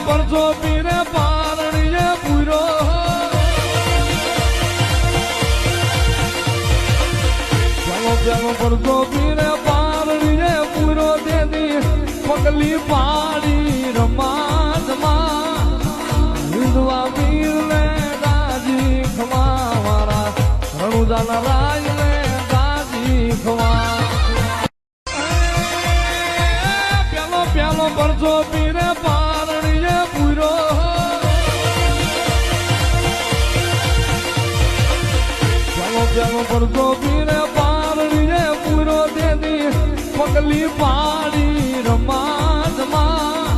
પરચો પીરે પારણીએ પૂરો પ્યાલો પ્યાલો પરસો પીરે પારણીએ પૂરો દેદી પગલી પાડી રમાજમાં વિધવા વીરને દાજી ખમા મારા રણુદાના રાજને દાજી ખમા પ્યાલો પ્યાલો પરચો પીરે પ્યાલો પરચો પીરે પારણીએ પૂરો દેદી પગલી પાડી રમાજમાં.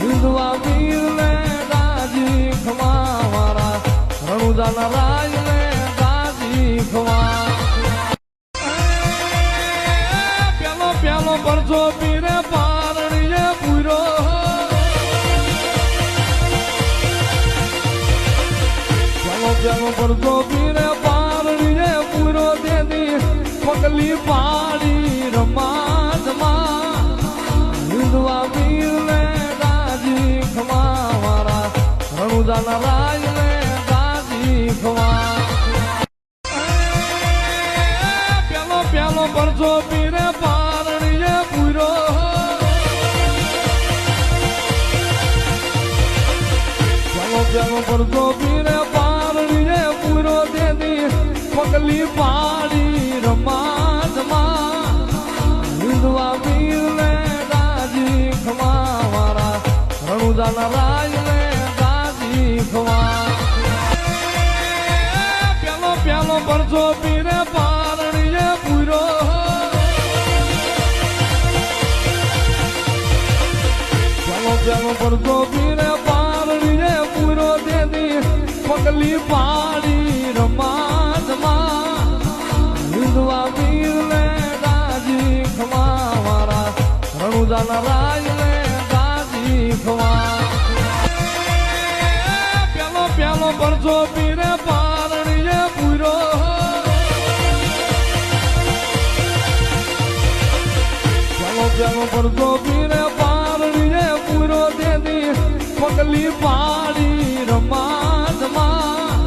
વિધવા વીરને દાજી ખમા મારા રણુદાના રાજને દાજી ખમા પ્યાલો પ્યાલો પરચો પીરે પારણીએ પૂરો. પ્યાલો પ્યાલો પરચો પીરે પગલી પાડી રમાજમાં. વિધવા વીરને દાજી ખમા મારા રણુદાના રાજને દાજી ખમા પ્યાલો પ્યાલો પરચો પીરે પારણીએ પૂરો પ્યાલો પ્યાલો પરચો દાજી ખમા પ્યાલો પ્યાલો પરચો પીરે પારણીએ પૂરો પ્યાલો પ્યાલો પરચો પીરે પારણીએ પૂરો દેદી પગલી પાડી રમાજમાં વિધવા વીરને રાજી ખમા મારા રણુદાના પરચો પીરે પારણીએ પૂરો ચાલો ચાલો પરચો પીરે પારણીએ પૂરો દેદી પગલી પાડી રમાજમાં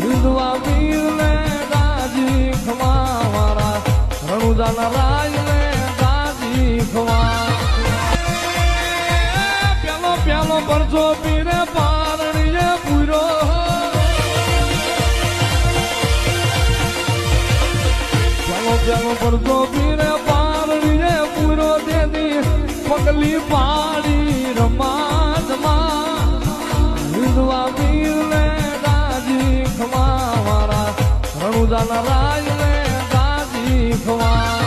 વિધવા વીરને દાજી ખમા મારા રણુદાના રાજને દાજી ખમા પ્યાલો પ્યાલો પરચો પીરે પારણીએ પ્યાલો પરચો પીરે પારણીએ પૂરો દેદી પગલી પાડી રમાજમાં વિધવા વીરને દાજી ખમા મારા રણુદાના રાજને દાજી ખમા